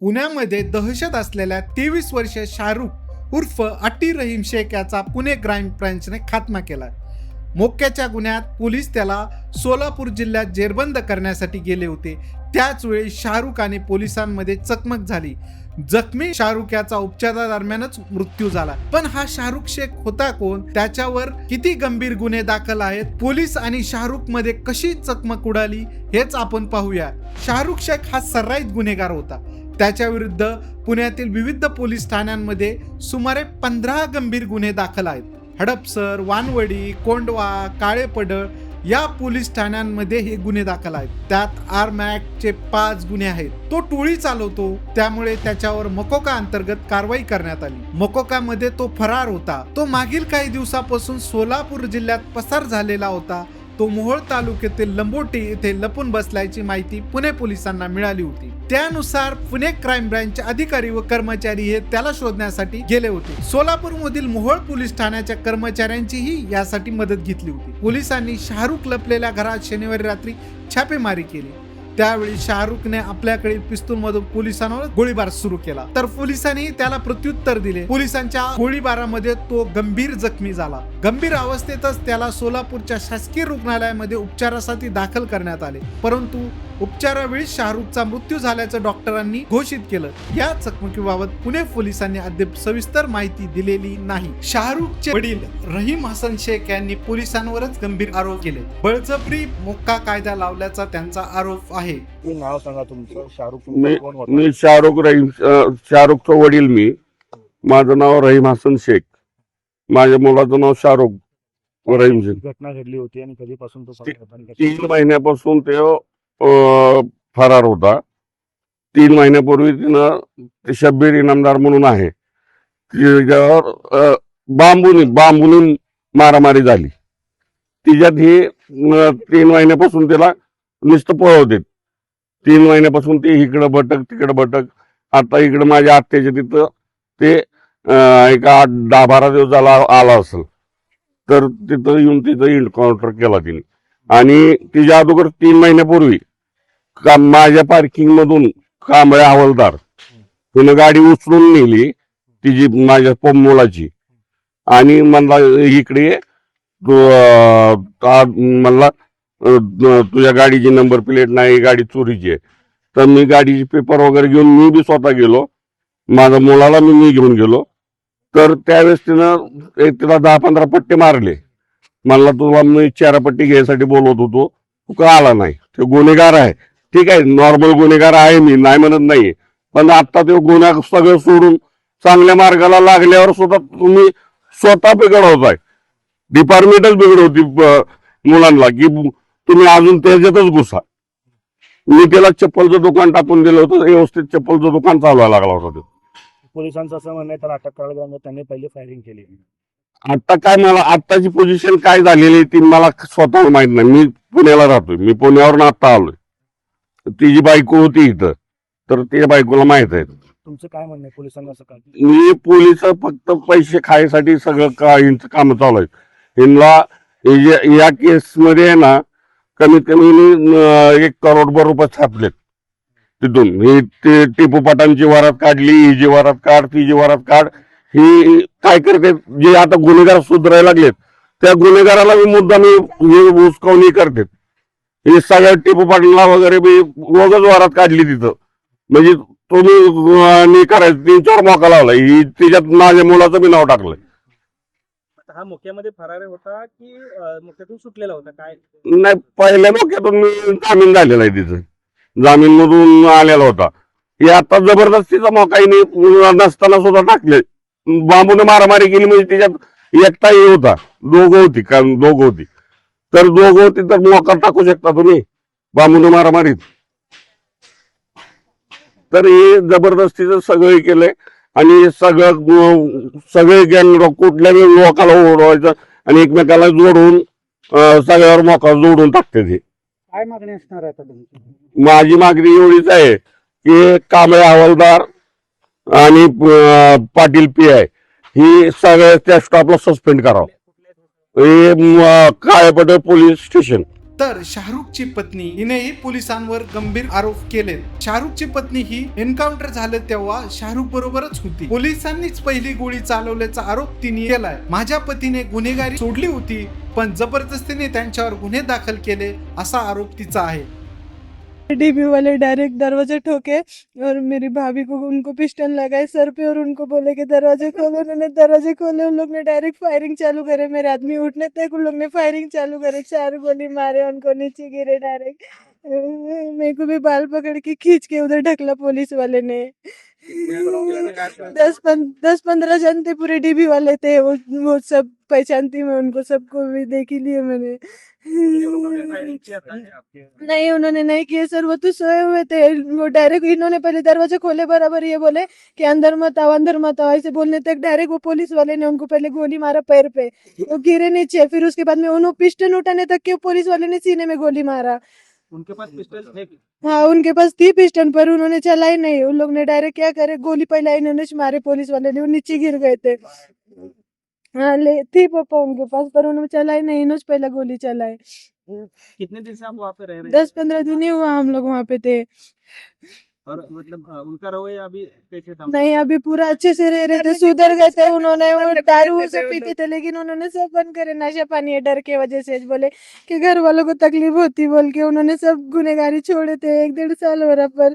पुण्यामध्ये दहशत असलेल्या तेवीस वर्षीय शाहरुख उर्फ अटी रहीम शेख याचा पुणे क्राईम ब्रँचने खात्मा केला. मोक्याच्या गुन्ह्यात पोलीस त्याला सोलापूर जिल्ह्यात जेरबंद करण्यासाठी गेले होते. त्याच वेळी शाहरुख आणि पोलिसांमध्ये चकमक झाली. जखमी शाहरुख याचा उपचारादरम्यानच मृत्यू झाला. पण हा शाहरुख शेख होता कोण? त्याच्यावर किती गंभीर गुन्हे दाखल आहेत? पोलीस आणि शाहरुखमध्ये कशी चकमक उडाली? हेच आपण पाहूया. शाहरुख शेख हा सर्राईत गुन्हेगार होता. त्याच्या विरुद्ध पुण्यातील विविध पोलीस ठाण्यांमध्ये सुमारे पंधरा गंभीर गुन्हे दाखल आहेत. हडपसर वानवडी कोंडवा काळेपडळ या पोलीस ठाण्यांमध्ये हे गुन्हे दाखल आहेत. त्यात आरमॅकचे पाच गुन्हे आहेत. तो टोळी चालवतो त्यामुळे त्याच्यावर मकोका अंतर्गत कारवाई करण्यात आली. मकोकामध्ये तो फरार होता. तो मागील काही दिवसापासून सोलापूर जिल्ह्यात पसार झालेला होता. तो मोहोळ तालुक्यातील लंबोटी येथे लपून बसल्याची माहिती पुणे पोलिसांना मिळाली होती. त्यानुसार पुणे क्राईम ब्रँचचे अधिकारी व कर्मचारी हे त्याला शोधण्यासाठी गेले होते. सोलापूर मधील मोहोळ पोलीस ठाण्याच्या कर्मचाऱ्यांचीही यासाठी मदत घेतली होती. पोलिसांनी शाहरुख लपलेल्या घरात शनिवारी रात्री छापेमारी केली. त्यावेळी शाहरुखने आपल्याकडील पिस्तूल मधून पोलिसांवर गोळीबार सुरू केला. तर पोलिसांनी त्याला प्रत्युत्तर दिले. पोलिसांच्या गोळीबारामध्ये तो गंभीर जखमी झाला. गंभीर अवस्थेतच त्याला सोलापूरच्या शासकीय रुग्णालयामध्ये उपचारासाठी दाखल करण्यात आले. परंतु उपचारावेळी शाहरुखचा मृत्यू झाल्याचं डॉक्टरांनी घोषित केलं. या चकमकीबाबत पुणे पोलिसांनी अद्याप सविस्तर माहिती दिलेली नाही. शाहरुखचे वडील रहीम हसन शेख यांनी पोलिसांवरच गंभीर आरोप केले. बळजबरी मोक्का कायदा लावल्याचा त्यांचा आरोप आहे. नाव सांगा तुमचं. शाहरुख मी तुमचा कोण होता? मी शाहरुख रहीम अं, शाहरुखचा वडील मी. माझं नाव रहीम हसन शेख. माझ्या मुलाचं नाव शाहरुख रहीम शेख. घटना घडली होती आणि कधीपासून तो तीन महिन्यापासून ते फरार होता. तीन महिन्यापूर्वी तिनं शब्बीर इनामदार म्हणून आहे. तिच्यावर बांबुनी बांबूनी बांबूनी मारामारी झाली. तिच्यात ही तीन महिन्यापासून तिला नुसतं पळवते तीन महिन्यापासून ते इकडं भटक तिकडं भटक. आता इकडं माझ्या आत्याच्या तिथं ते एका आठ दहा बारा दिवस झाला आला असेल. तर तिथं येऊन तिथं इन्काउंटर केला तिने. आणि तिच्या अगोदर तीन महिन्यापूर्वी माझ्या पार्किंग मधून कांबळे हवालदार. तिनं गाडी उचलून नेली तिची माझ्या प- मुलाची. आणि म्हणला इकडे तू म्हणला तुझ्या गाडीची नंबर प्लेट नाही गाडी चोरीची आहे. तर मी गाडीचे पेपर वगैरे घेऊन मी बी स्वतः गेलो. माझ्या मुलाला मी मी घेऊन गेलो. तर त्यावेळेस तिनं एक तिला दहा पंधरा पट्टे मारले. मला तुला मी चारापट्टी घ्यायसाठी बोलवत होतो. तू का आला नाही? ते गुन्हेगार आहे. ठीक आहे नॉर्मल गुन्हेगार आहे मी नाही म्हणत नाही पण आता ते गुन्हा सगळं सोडून चांगल्या मार्गाला लागल्यावर सुद्धा तुम्ही स्वतः बिघडवताय डिपार्टमेंटच बिघडवती मुलांना की तुम्ही अजून त्याच्यातच घुसा. मी त्याला चप्पलचं दुकान टाकून दिलं होतं व्यवस्थित चप्पलचं दुकान चालवायला लागला होता तो. पोलिसांचं असं म्हणणं त्याला अटक करायला जाऊन त्यांनी पहिले फायरिंग केली. आता काय मला आत्ताची पोझिशन काय झालेली ती मला स्वतः माहीत नाही. मी पुण्याला राहतोय मी पुण्यावरून आता आलोय. तिची बायको होती इथं तर त्या बायकोला माहीत आहे तुमचं काय म्हणणं आहे पोलिसांना असं काय मी पोलीस फक्त पैसे खायसाठी सगळं का यांचं काम चालू आहेत यांना हे जे- या केस मध्ये आहे ना कमीत कमी अं, एक करोडभर रुपये छापलेत तिथून ही ते टिपू पाटांची वरात काढली ही जी वरात काढ ती जी वरात काढ ही काय करते जे आता गुन्हेगार सुधारायला लागलेत त्या गुन्हेगाराला मी मुद्दा मी हे उचकावणी करते हे सगळ्या टिपू पाटला वगैरे मी रोजच वरात काढली तिथं. म्हणजे तुम्ही करायचं तीन चार मोका लावला. ही त्याच्यात माझ्या मुलाचं बी नाव टाकलंय. हा मुख्यामध्ये फरार होता की मुख्यातून सुटलेला होता? काय? नाही पहिल्या मोक्यातून मी जामीन झालेला आहे तिथं. जामीन मधून आलेला होता. हे आता जबरदस्तीचा मोका हिने नसताना सुद्धा टाकले बांबूने मारामारी केली म्हणजे त्याच्यात एकटा हे होता. दोघं होती कारण दोघं होती. तर दोघं होती तर मोका टाकू शकता तुम्ही बांबूने मारामारीत. तर हे जबरदस्तीचं सगळं केलंय आणि सगळं सगळे गँग कुठल्याही लोकाला ओढवायचं आणि एकमेकाला जोडून सगळ्यावर मोका जोडून टाकते ते काय मागणी असणार आहे आता तुमची? माझी मागणी एवढीच आहे की कांबळे हवालदार आणि पाटील पी आय ही सगळ्या त्या स्टॉपला सस्पेंड करावं. हे काळेपटे पोलीस स्टेशन? तर शाहरुखची पत्नी हिनेही पोलिसांवर गंभीर आरोप केले शाहरुखची पत्नी ही एन्काउंटर झालं तेव्हा शाहरुख बरोबरच होती. पोलिसांनीच पहिली गोळी चालवल्याचा आरोप तिने केलाय. माझ्या पतीने गुन्हेगारी सोडली होती पण जबरदस्तीने त्यांच्यावर गुन्हे दाखल केले असा आरोप तिचा आहे. डीबी वाले डायरेक्ट दरवाजे ठोके और मेरी भाभी को उनको पिस्टन लगाए सर पे और उनको बोले कि दरवाजे खोलो उन्होंने दरवाजे खोले उन लोग ने डायरेक्ट फायरिंग चालू करे। मेरे आदमी उठने तक उन लोग ने फायरिंग चालू करे चार गोली मारे उनको नीचे गिरे डायरेक्ट मेरे को भी बाल पकड़ के खींच के उधर ढकला पुलिस वाले ने। दस पन, दस पंद्रह जन थे पूरे डीबी वाले थे वो वो सब पहचानती मैं उनको सबको भी देख लिया मैंने। नहीं उन्होंने नहीं किए सर वो तो सोए हुए थे। वो डायरेक्ट इन्होंने पहले दरवाजे खोले बराबर ये बोले कि अंदर मत आओ अंदर मत आओ। ऐसे बोलने तक डायरेक्ट वो पुलिस वाले ने उनको पहले गोली मारा पैर पे वो गिरे नीचे। फिर उसके बाद में उन्होंने पिस्टन उठाने तक के पुलिस वाले ने सीने में गोली मारा। उनके पास पिस्टल थे हाँ। उनके पास थी पिस्टन पर उन्होंने चलाई नहीं। उन लोग ने डायरेक्ट क्या करे गोली पहले इन्होंने मारे पुलिस वाले ने वो नीचे गिर गए थे। हाँ ले थी पापा उनके पास पर उन्होंने चलाई नहीं इन्होंने पहले गोली चलाए। कितने दिन से आप वहाँ पे रह रहे हैं? दस पंद्रह दिन ही हुआ हम लोग वहाँ पे थे। और मतलब उनका रवैया अभी कैसे था? नहीं अभी पूरा अच्छे से रह रहे थे सुधर गए थे उन्होंने वो दारू सब पीते थे लेकिन उन्होंने सब बंद करे नशा पानी है डर के वजह से। बोले कि घर वालों को तकलीफ़ होती बोल के उन्होंने सब गुनेगारी छोड़े थे एक डेढ़ साल हो रहा पर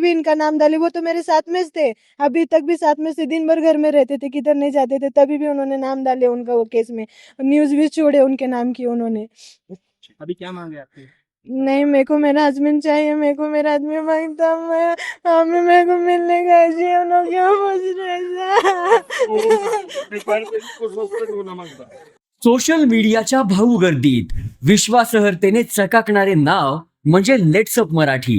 भी इनका नाम डाले वो तो मेरे साथ में थे। अभी तक भी साथ में से दिन भर घर में रहते थे किधर नहीं जाते थे तभी भी उन्होंने नाम डाले उनका वो केस में। न्यूज भी छोड़े उनके नाम की उन्होंने। अभी क्या मांगे आपकी? नहीं मेरे को मेरा हस्बैंड चाहिए मेरे को मेरा आदमी मांगता मैं हमें मेरे को मिलने का चाहिए उन लोग क्यों पूछ रहे सोशल मीडियाच्या भाऊ गर्दीत विश्वासार्हतेने चकाकणारे नाव म्हणजे लेट्सअप मराठी।